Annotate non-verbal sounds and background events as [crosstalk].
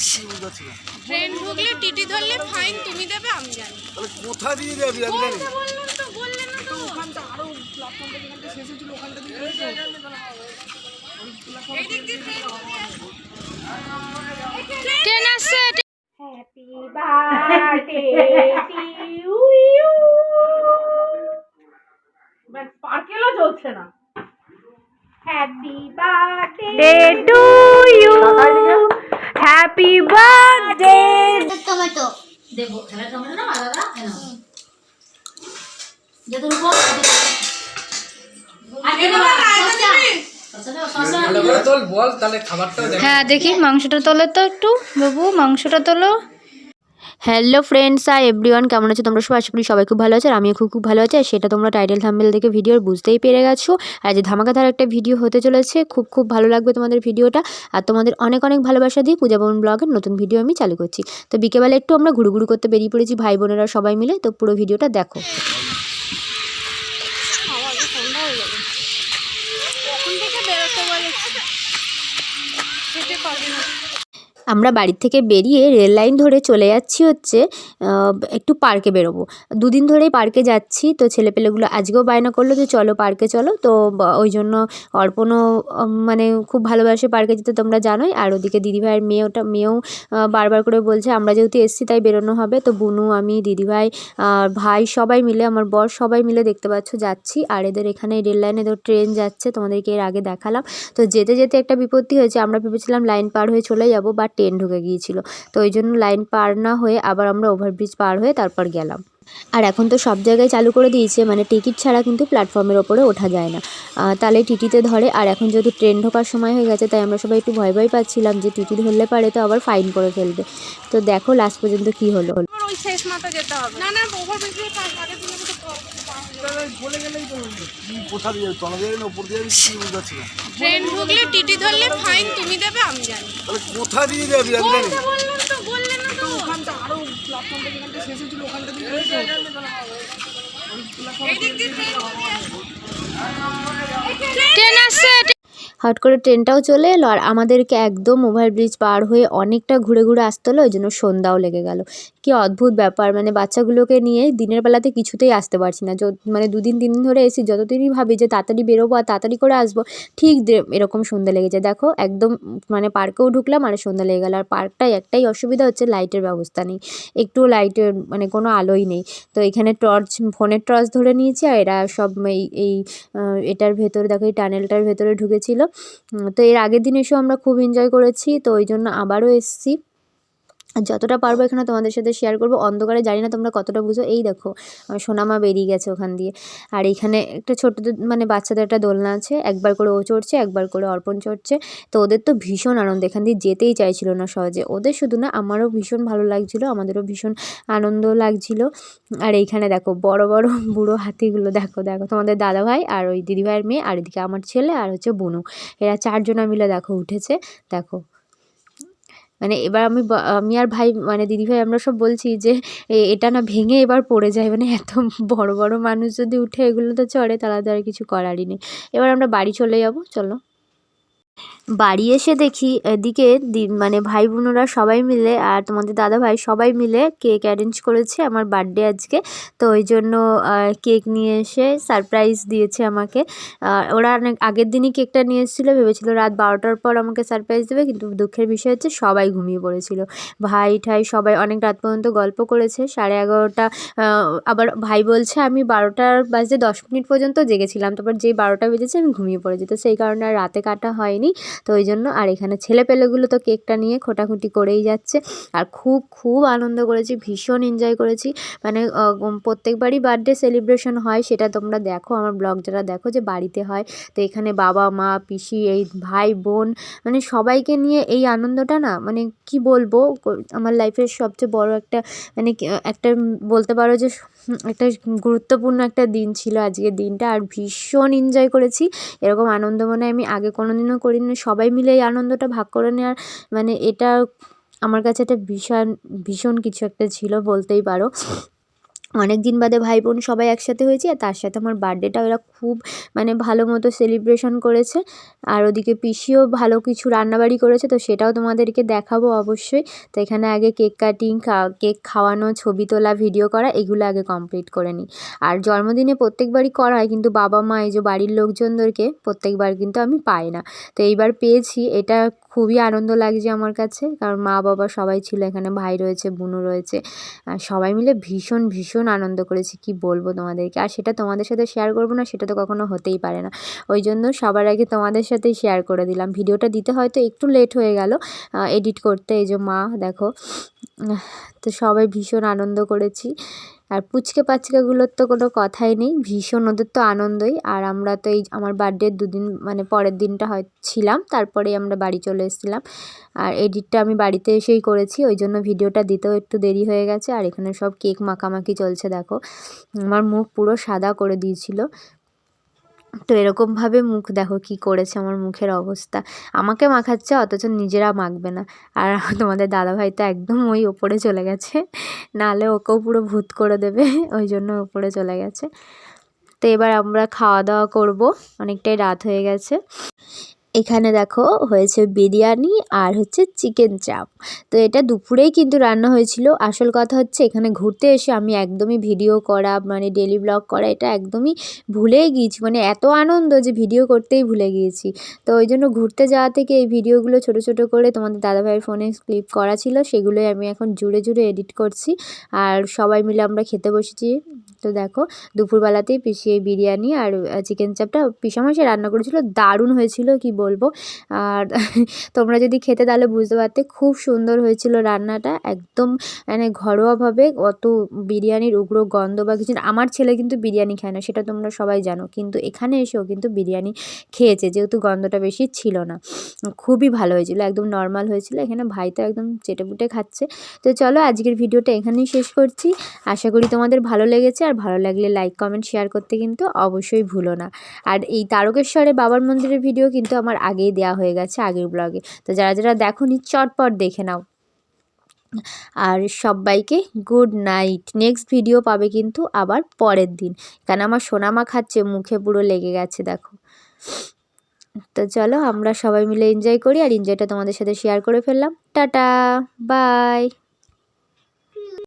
Train ঢুকলে TT ধরলে fine তুমি দেবে আমি জানি। তাহলে কোথা দিয়ে যাবি আমি জানি বললাম তো বললে না তো। এই দিক দিয়ে ট্রেন ট্রেন আসছে happy birthday to you but স্পার্কেলও জ্বলছে না। Happy birthday to happy birthday tomato দেবো। টমেটো না আলাদা? কেন? যত রূপ হ্যাঁ দেখি মাংসটা তোলে তো একটু। বাবু মাংসটা তোলো। হ্যালো ফ্রেন্ডস আর এভরিওয়ান কেমন আছো তোমরা? সবাই আশা করি সবাই খুব ভালো আছে আর আমিও খুব খুব ভালো আছি। আর সেটা তোমরা টাইটেল থাম্বেল দেখে ভিডিওর বুঝতেই পেরে গেছো। আর যে ধামাকাধার একটা ভিডিও হতে চলেছে, খুব খুব ভালো লাগবে তোমাদের ভিডিওটা আর তোমাদের অনেক অনেক ভালোবাসা দিয়ে পূজা বোন ব্লগের নতুন ভিডিও আমি চালু করছি। তো বিকেবেলা একটু আমরা ঘুরু ঘুরু করতে বেরিয়ে পড়েছি, ভাই বোনেরা সবাই মিলে। তো পুরো ভিডিওটা দেখো। আমরা বাড়ির থেকে বেরিয়ে রেল লাইন ধরে চলে যাচ্ছি হচ্ছে একটু পার্কে বেরোবো। দুদিন ধরেই পার্কে যাচ্ছি, তো ছেলেপেলেগুলো আজকেও বায়না করল যে চলো পার্কে চলো, তো ওই জন্য অর্পণও মানে খুব ভালোবাসে পার্কে যেতে, তোমরা জানোই। আর ওদিকে দিদিভাইয়ের মেয়ে ওটা, মেয়েও বারবার করে বলছে, আমরা যেহেতু এসছি তাই বেরোনো হবে। তো বুনু, আমি, দিদিভাই ভাই সবাই মিলে, আমার বর সবাই মিলে দেখতে পাচ্ছ, যাচ্ছি। আর এদের এখানে রেল লাইনে তো ট্রেন যাচ্ছে, তোমাদেরকে এর আগে দেখালাম। তো যেতে যেতে একটা বিপত্তি হয়েছে, আমরা ভেবেছিলাম লাইন পার হয়ে চলে যাব বা ট্রেন ঢুকে গিয়েছিল। তো ওই জন্য লাইন পার না হয়ে আবার আমরা ওভারব্রিজ পার হয়ে তারপর গেলাম। আর এখন তো সব জায়গায় চালু করে দিয়েছে মানে টিকিট ছাড়া কিন্তু প্ল্যাটফর্মের ওপরে ওঠা যায় না। তাহলে টিটিতে ধরে আর এখন যেহেতু ট্রেন ঢোকার সময় হয়ে গেছে তাই আমরা সবাই একটু ভয় ভয় পাচ্ছিলাম যে টিটি ধরলে পারে তো আবার ফাইন করে ফেলবে। তো দেখো লাস্ট পর্যন্ত কি হলো। শেষ মাথা যেতে হবে। না না কোথা দিয়ে? তলা দিয়ে না উপর দিয়ে? কিছু বুঝতে পারছি না। ট্রেন ঢুকলে টিটি ধরলে ফাইন তুমি দেবে আমি জানি। তাহলে কোথা দিয়ে যাবি আমি জানি বললাম তো বললে না তো। এই দিক দিয়ে ট্রেন ট্রেন আসছে হট করে ট্রেনটাও চলে এলো আর আমাদেরকে একদম ওভারব্রিজ পার হয়ে অনেকটা ঘুরে ঘুরে আসতে হলো, ওই জন্য সন্ধ্যাও লেগে গেল। কি অদ্ভুত ব্যাপার মানে বাচ্চাগুলোকে নিয়ে দিনের বেলাতে কিছুতেই আসতে পারছি না। মানে দুদিন তিন দিন ধরে এসি যতদিনই ভাবি যে তাড়াতাড়ি বেরোবো আর তাড়াতাড়ি করে আসব, ঠিক এরকম সন্ধ্যা লেগে যায় দেখো, একদম মানে পার্কেও ঢুকলাম আর সন্ধ্যা লেগে গেল। আর পার্কটায় একটাই অসুবিধা হচ্ছে লাইটের ব্যবস্থা নেই। একটু লাইটের মানে কোনো আলোই নেই। তো এখানে টর্চ, ফোনের টর্চ ধরে নিয়েছি আর এরা সব এই এই এটার ভেতরে, দেখো এই টানেলটার ভেতরে ঢুকেছিল। তো এর আগের দিন এসেও আমরা খুব এনজয় করেছি তো ওই জন্য আবারও এসেছি। যতটা পারব এখানে তোমাদের সাথে শেয়ার করব। অন্ধকারে জানি না তোমরা কতটা বুঝো। এই দেখো, আমার সোনামা বেরিয়ে গেছে ওখান দিয়ে। আর এইখানে একটা ছোট মানে বাচ্চাদের একটা দোলনা আছে। একবার করে ও চড়ছে, একবার করে অর্পণ চড়ছে। তো ওদের তো ভীষণ আনন্দ। এখান দিয়ে যেতেই চাইছিল না সহজে। ওদের শুধু না, আমারও ভীষণ ভালো লাগছিল, আমাদেরও ভীষণ আনন্দ লাগছিল। আর এইখানে দেখো, বড় বড় বুড়ো হাতিগুলো। দেখো দেখো, তোমাদের দাদা ভাই আর ওই দিদিভাইয়ের মেয়ে, আর এদিকে আমার ছেলে আর হচ্ছে বুনু। এরা চারজনা মিলে দেখো উঠেছে। দেখো মানে এবার আমি আমি আর ভাই মানে দিদিভাই আমরা সব বলছি যে এটা না ভেঙে এবার পড়ে যায়। মানে এত বড় বড় মানুষ যদি উঠে এগুলো তো চড়ে, তাহলে তো আর কিছু করারই নেই। এবার আমরা বাড়ি চলে যাব, চলো। বাড়ি এসে দেখি এদিকে মানে ভাই বোনেরা সবাই মিলে আর তোমাদের দাদা ভাই সবাই মিলে কেক অ্যারেঞ্জ করেছে আমার বার্থডে আজকে। তো ওই জন্য কেক নিয়ে এসে সারপ্রাইজ দিয়েছে আমাকে। ওরা অনেক আগের দিনই কেকটা নিয়ে এসেছিল, ভেবেছিল রাত বারোটার পর আমাকে সারপ্রাইজ দেবে, কিন্তু দুঃখের বিষয় হচ্ছে সবাই ঘুমিয়ে পড়েছিল। ভাই ঠাই সবাই অনেক রাত পর্যন্ত গল্প করেছে, সাড়ে এগারোটা আবার ভাই বলছে, আমি বারোটার বাজে দশ মিনিট পর্যন্ত জেগেছিলাম, তারপর যেই বারোটা বেজেছে আমি ঘুমিয়ে পড়েছি। তো সেই কারণে আর রাতে কাটা হয়নি। তো ওই জন্য আর এখানে ছেলেপেলেগুলো তো কেকটা নিয়ে খোটাখুটি করেই যাচ্ছে। আর খুব খুব আনন্দ করেছি, ভীষণ এনজয় করেছি। মানে প্রত্যেকবারই বার্থডে সেলিব্রেশন হয়, সেটা তোমরা দেখো আমার ব্লগ যারা দেখো যে বাড়িতে হয়। তো এখানে বাবা, মা, পিসি, এই ভাই, বোন মানে সবাইকে নিয়ে এই আনন্দটা না মানে কি বলব? আমার লাইফের সবচেয়ে বড় একটা মানে একটা বলতে পারো যে একটা গুরুত্বপূর্ণ একটা দিন ছিল আজকের দিনটা। আর ভীষণ এনজয় করেছি। এরকম আনন্দ মনে আমি আগে কোনো দিনও করিনি। সবাই মিলে এই আনন্দটা ভাগ করে নেওয়ার মানে এটা আমার কাছে একটা ভীষণ ভীষণ কিছু একটা ছিল বলতেই পারো। অনেক দিন বাদে ভাই বোন সবাই একসাথে হয়েছি আর তার সাথে আমার বার্থডেটা ওরা খুব মানে ভালো মতো সেলিব্রেশন করেছে। আর ওদিকে পিসিও ভালো কিছু রান্নাবাড়ি করেছে, তো সেটাও তোমাদেরকে দেখাবো অবশ্যই। তো এখানে আগে কেক কাটিং কেক খাওয়ানো, ছবি তোলা ভিডিও করা, এগুলো আগে কমপ্লিট করে নিই। আর জন্মদিনে প্রত্যেকবারই করা হয়, কিন্তু বাবা মা এই যে বাড়ির লোকজনদেরকে প্রত্যেকবার কিন্তু আমি পাই না। তো এইবার পেয়েছি, এটা খুবই আনন্দ লাগছে আমার কাছে। কারণ মা বাবা সবাই ছিল এখানে, ভাই রয়েছে, বোনও রয়েছে। সবাই মিলে ভীষণ ভীষণ আনন্দ করেছি, কি বলব তোমাদেরকে? আর সেটা তোমাদের সাথে শেয়ার করব না, সেটা তো কখনো হতেই পারে না। ওই জন্য সবার আগে তোমাদের সাথেই শেয়ার করে দিলাম। ভিডিওটা দিতে হয়তো একটু লেট হয়ে গেল এডিট করতে। এই যে মা, দেখো তো সবাই ভীষণ আনন্দ করেছি। আর পুচকে পাচকাগুলোর তো কোনো কথাই নেই, ভীষণ, ওদের তো আনন্দই। আর আমরা তো এই আমার বার্থডের দুদিন মানে পরের দিনটা হয়, ছিলাম, তারপরেই আমরা বাড়ি চলে এসেছিলাম। আর এডিটটা আমি বাড়িতে এসেই করেছি, ওই জন্য ভিডিওটা দিতেও একটু দেরি হয়ে গেছে। আর এখানে সব কেক মাখামাখি চলছে, দেখো। আমার মুখ পুরো সাদা করে দিয়েছিল। তো এরকমভাবে মুখ দেখো কি করেছে আমার মুখের অবস্থা। আমাকে মাখাচ্ছে, অথচ নিজেরা মাখবে না। আর [laughs] তোমাদের দাদাভাই তো একদম ওই ওপরে চলে গেছে। নালে ওকেও পুরো ভূত করে দেবে, ওই জন্য ওপরে চলে গেছে। তো এবার আমরা খাওয়া দাওয়া করব। অনেকটাই রাত হয়ে গেছে। এখানে দেখো হয়েছে বিরিয়ানি আর হচ্ছে চিকেন চাপ। তো এটা দুপুরেই কিন্তু রান্না হয়েছিল। আসল কথা হচ্ছে এখানে ঘুরতে এসে আমি একদমই ভিডিও করা মানে ডেলি ব্লগ করা, এটা একদমই ভুলেই গিয়েছি। মানে এত আনন্দ যে ভিডিও করতেই ভুলে গিয়েছি। তো ওই জন্য ঘুরতে যাওয়া থেকে এই ভিডিওগুলো ছোট ছোট করে তোমাদের দাদাভাইয়ের ফোনে ক্লিপ করা ছিল, সেগুলোই আমি এখন জুড়ে জুড়ে এডিট করছি। আর সবাই মিলে আমরা খেতে বসেছি। তো দেখো দুপুরবেলাতেই পিসি এই বিরিয়ানি আর চিকেন চাপটা পিসামশাই রান্না করেছিল। দারুণ হয়েছিল, কি বলব। আর [laughs] তোমরা যদি খেতে তাহলে বুঝতে পারতে খুব সুন্দর হয়েছিল রান্নাটা। একদম মানে ঘরোয়াভাবে অত বিরিয়ানির উগ্র গন্ধ বা কিছু আমার ছেলে কিন্তু বিরিয়ানি খায় না, সেটা তোমরা সবাই জানো। কিন্তু এখানে এসেও কিন্তু বিরিয়ানি খেয়েছে, যেহেতু গন্ধটা বেশি ছিল না। খুবই ভালো হয়েছিল, একদম নর্মাল হয়েছিল, এখানে ভাই তো একদম চেটেপুটে খাচ্ছে। তো চলো আজকের ভিডিওটা এখানেই শেষ করছি। আশা করি তোমাদের ভালো লেগেছে, আর ভালো লাগলে লাইক কমেন্ট শেয়ার করতে কিন্তু অবশ্যই ভুলো না। আর এই তারকেশ্বরে বাবার মন্দিরের ভিডিও কিন্তু আমার আগেই দেওয়া হয়ে গেছে আগের ব্লগে তো যারা যারা দেখোনি, চটপট দেখে নাও। আর সবাইকে গুড নাইট নেক্সট ভিডিও পাবে কিন্তু আবার পরের দিন। কারণ আমার সোনামা খাচ্ছে, মুখে পুরো লেগে গেছে, দেখো। তো চলো আমরা সবাই মিলে এনজয় করি আর এনজয়টা তোমাদের সাথে শেয়ার করে ফেললাম। Tata bye